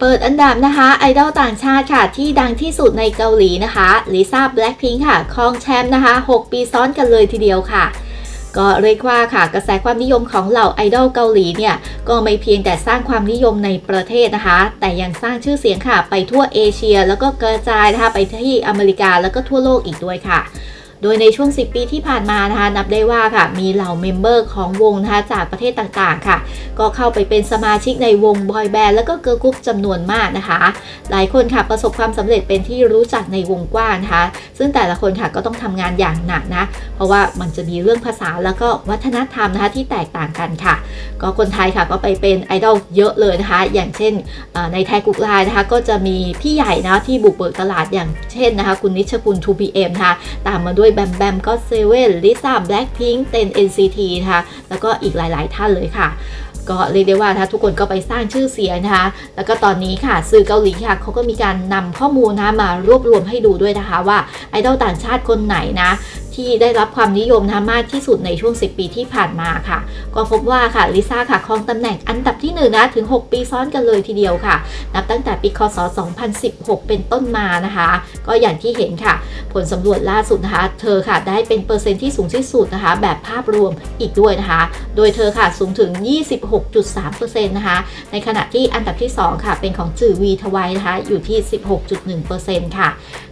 เปิดอันดับนะคะไอดอลต่างชาติค่ะ ที่ดังที่สุดในเกาหลีนะคะลิซ่าแบล็คพิงค์ค่ะครองแชมป์นะคะ 6 ปีซ้อนกันเลยทีเดียวค่ะ ก็เรียกว่าค่ะกระแสความนิยมของเหล่าไอดอลเกาหลีเนี่ย ก็ไม่เพียงแต่สร้างความนิยมในประเทศนะคะ แต่ยังสร้างชื่อเสียงค่ะ ไปทั่วเอเชีย แล้วก็กระจายนะคะไปที่อเมริกาแล้วก็ทั่วโลกอีกด้วยค่ะ โดยในช่วง 10 ปีที่ผ่านมานะคะนับได้ว่าค่ะมีเหล่าเมมเบอร์ของวงนะคะจากประเทศต่างๆค่ะ ก็เข้าไปเป็นสมาชิกในวงบอยแบนด์แล้วก็เกิร์ลกรุ๊ปจำนวนมากนะคะ หลายคนค่ะประสบความสำเร็จเป็นที่รู้จักในวงกว้างนะคะ ซึ่งแต่ละคนค่ะก็ต้องทำงานอย่างหนักนะ เพราะว่ามันจะมีเรื่องภาษาแล้วก็วัฒนธรรมนะคะที่แตกต่างกันค่ะ ก็คนไทยค่ะก็ไปเป็นไอดอลเยอะเลยนะคะ อย่างเช่นในไทยกุกไลน์นะคะก็จะมีพี่ใหญ่นะที่บุกเบิกตลาดอย่างเช่นนะคะ คุณนิชคุณ 2PM นะคะตามมาด้วยแบมแบมก็เซเว่นลิซ่าแบล็คพิงค์เต็น NCT นะคะแล้วก็อีกหลาย ๆ ท่านเลยค่ะก็เรียกได้ว่าทุกคนก็ไปสร้างชื่อเสียงนะคะ แล้วก็ตอนนี้ค่ะสื่อเกาหลีค่ะเขาก็มีการนำข้อมูลนะมารวบรวมให้ดูด้วยนะคะว่าไอดอลต่างชาติคนไหนนะ ที่ได้รับความนิยมนะมากที่สุดในช่วง 10 ปีที่ผ่านมาค่ะ ก็พบว่าค่ะลิซ่าค่ะครองตำแหน่งอันดับที่ 1 นะ ถึง 6 ปีซ้อนกันเลยทีเดียวค่ะ นับตั้งแต่ปีคศ 2016 เป็นต้นมานะคะ ก็อย่างที่เห็นค่ะ ผลสำรวจล่าสุดนะคะ เธอค่ะได้เป็นเปอร์เซ็นต์ที่สูงที่สุดนะคะ แบบภาพรวมอีกด้วยนะคะ โดยเธอค่ะสูงถึง 26.3%นะคะ ในขณะที่อันดับที่ 2 ค่ะ เป็นของจือวีทวายนะคะ อยู่ที่ 16.1%ค่ะ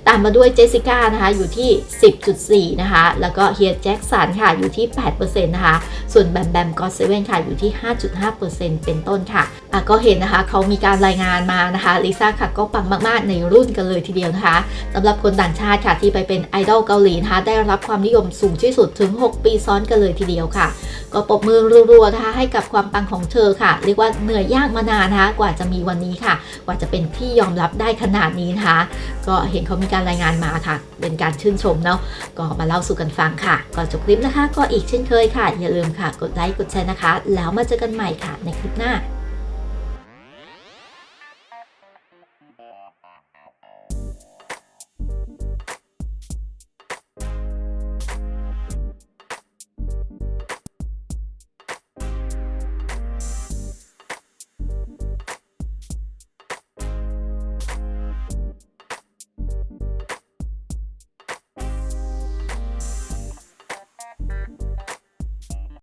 ตามมาด้วยเจสสิก้านะคะ อยู่ที่ 10.4 นะคะนะคะ แล้วก็เฮียแจ็คสันค่ะอยู่ที่ 8%นะคะ ส่วนแบมแบมก็เซเว่นค่ะอยู่ที่ 5.5%เป็นต้นค่ะอะ ก็เห็นนะคะเขามีการรายงานมานะคะลิซ่าค่ะก็ปังมาก ๆ ในรุ่นกันเลยทีเดียวนะคะสำหรับคนต่างชาติค่ะที่ไปเป็นไอดอลเกาหลีนะคะได้รับความนิยมสูงที่สุดถึง 6 ปีซ้อนกันเลยทีเดียวค่ะ ก็ปรบมือรัวๆนะคะให้กับความปังของเธอค่ะ เรียกว่าเหนื่อยยากมานานนะคะกว่าจะมีวันนี้ค่ะ กว่าจะเป็นที่ยอมรับได้ขนาดนี้นะคะ ก็เห็นเขามีการรายงานมาค่ะ เป็นการชื่นชมเนาะก็มาเล่าสู่กันฟังค่ะ ก่อนจบคลิปนะคะ ก็อีกเช่นเคยค่ะ อย่าลืมค่ะ กดไลค์ กดแชร์นะคะ แล้วมาเจอกันใหม่ค่ะ ในคลิปหน้า